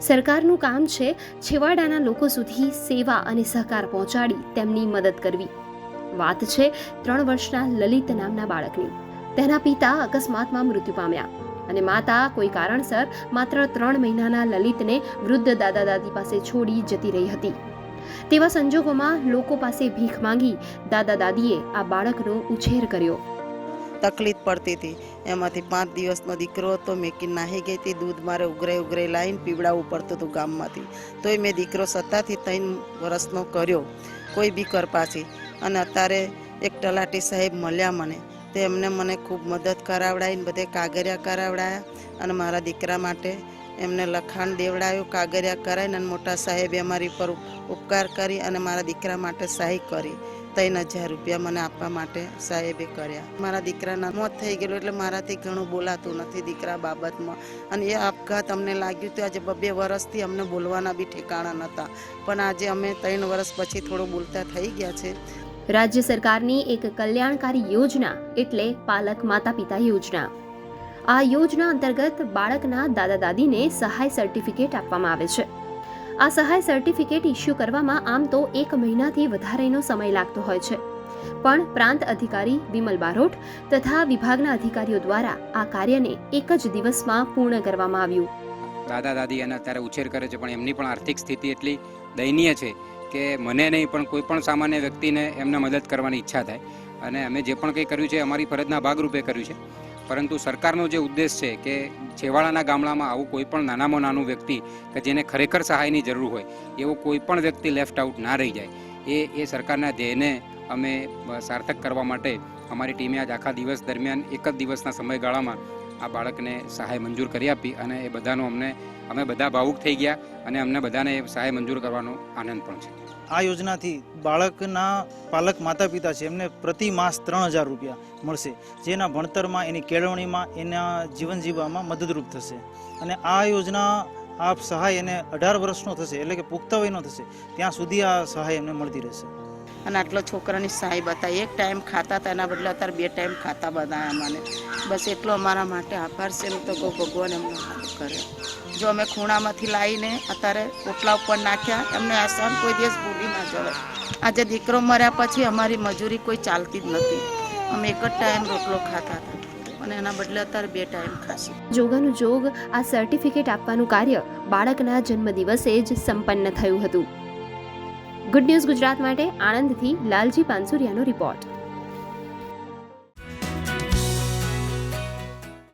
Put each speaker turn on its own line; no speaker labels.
સરકારનું કામ છે છેવાડાના લોકો સુધી સેવા અને સહકાર પહોંચાડી તેમની મદદ કરવી. વાત છે ત્રણ વર્ષના લલિત નામના બાળકની. તેના પિતા અકસ્માતમાં મૃત્યુ પામ્યા અને માતા કોઈ કારણસર માત્ર ત્રણ મહિનાના લલિતને વૃદ્ધ દાદા દાદી પાસે છોડી જતી રહી હતી. તેવા સંજોગોમાં લોકો પાસે ભીખ માંગી દાદા દાદીએ આ બાળકનો ઉછેર કર્યો.
તકલીફ પડતી હતી. એમાંથી પાંચ દિવસનો દીકરો હતો. મેકી નાહી ગઈ હતી દૂધ મારે ઉઘરાઈ ઉઘરાઈ લાવીને પીવડાવવું પડતું હતું ગામમાંથી. તોય મેં દીકરો સત્તાથી ત્રણ વર્ષનો કર્યો. કોઈ બી કરપાથી અને અત્યારે એક તલાટી સાહેબ મળ્યા મને. તે એમને મને ખૂબ મદદ કરાવડાવીને બધે કાગરિયા કરાવડાયા. અને મારા દીકરા માટે એમને લખાણ દેવડાયું, કાગરિયા કરાવીને અને મોટા સાહેબે અમારી પર ઉપકાર કરી અને મારા દીકરા માટે સહાય કરી. ત્રણ હજાર રૂપિયા મને આપવા માટે સાહેબે કર્યા. મારા દીકરાના મોત થઈ ગયેલું એટલે મારાથી ઘણું બોલાતું નથી દીકરા બાબતમાં. અને એ આપઘાત અમને લાગ્યું તો આજે બબે વર્ષથી અમને બોલવાના બી ઠેકાણા નહોતા. પણ આજે અમે ત્રણ વર્ષ પછી થોડું બોલતા થઈ ગયા છે.
રાજ્ય સરકારની એક કલ્યાણકારી યોજના એટલે પાલક માતા પિતા યોજના. આ યોજના અંતર્ગત બાળકના દાદા દાદીને સહાય સર્ટિફિકેટ આપવામાં આવે છે. આ સહાય સર્ટિફિકેટ ઇસ્યુ કરવામાં આમ તો એક મહિનાથી વધારેનો સમય લાગતો હોય છે. પણ પ્રાંત અધિકારી વિમલ બારોટ તથા વિભાગના અધિકારીઓ દ્વારા આ કાર્યને એક જ દિવસમાં પૂર્ણ કરવામાં આવ્યું.
દાદા દાદી એને અત્યારે ઉછેર કરે છે, પણ એમની પણ આર્થિક સ્થિતિ એટલી દયનીય છે કે મને નહીં, પણ કોઈ પણ સામાન્ય વ્યક્તિને એમને મદદ કરવાની ઈચ્છા થાય. અને અમે જે પણ કંઈ કર્યું છે, અમારી ફરજના ભાગરૂપે કર્યું છે. પરંતુ સરકારનો જે ઉદ્દેશ છે કે છેવાડાના ગામડામાં આવું કોઈ પણ નાનામાં નાનું વ્યક્તિ કે જેને ખરેખર સહાયની જરૂર હોય, એવો કોઈ પણ વ્યક્તિ લેફ્ટ આઉટ ના રહી જાય. એ એ સરકારના ધ્યેયને અમે સાર્થક કરવા માટે અમારી ટીમે આજ આખા દિવસ દરમિયાન એક જ દિવસના સમયગાળામાં આ બાળકને સહાય મંજૂર કરી આપી અને એ બધાનો અમને, અમે બધા ભાવુક થઈ ગયા અને અમને બધાને સહાય મંજૂર કરવાનો આનંદ પણ છે.
આ યોજનાથી બાળકના પાલક માતા પિતા છે, એમને પ્રતિ માસ ત્રણ હજાર રૂપિયા મળશે, જેના ભણતરમાં, એની કેળવણીમાં, એના જીવન જીવવામાં મદદરૂપ થશે. અને આ યોજના આ સહાય એને અઢાર વર્ષનો થશે, એટલે કે પુખ્ત વયનો થશે, ત્યાં સુધી આ સહાય એમને મળતી રહેશે.
અને આટલો છોકરાની સહાય બતાવી એક ટાઈમ ખાતા હતા, એના બદલે અત્યારે બે ટાઈમ ખાતા બધા મને બસ એટલો અમારા માટે આભાર છે. તો કહું ભગવાન એમનો હાથ કરે. જો અમે ખૂણામાંથી લાવીને અત્યારે ઓટલા ઉપર નાખ્યા, એમને આસાન કોઈ દિવસ ભૂલી ના જવાય. આજે દીકરો મર્યા પછી અમારી મજૂરી કોઈ ચાલતી જ નથી. અમે એક જ ટાઈમ રોટલો ખાતા હતા. અને એના બદલે અત્યારે બે ટાઈમ ખાશે.
જોગાનું જોગ, આ સર્ટિફિકેટ આપવાનું કાર્ય બાળકના જન્મદિવસે જ સંપન્ન થયું હતું. ગુડ ન્યૂઝ ગુજરાત માટે આણંદથી લાલજી પાનસુરિયાનો રિપોર્ટ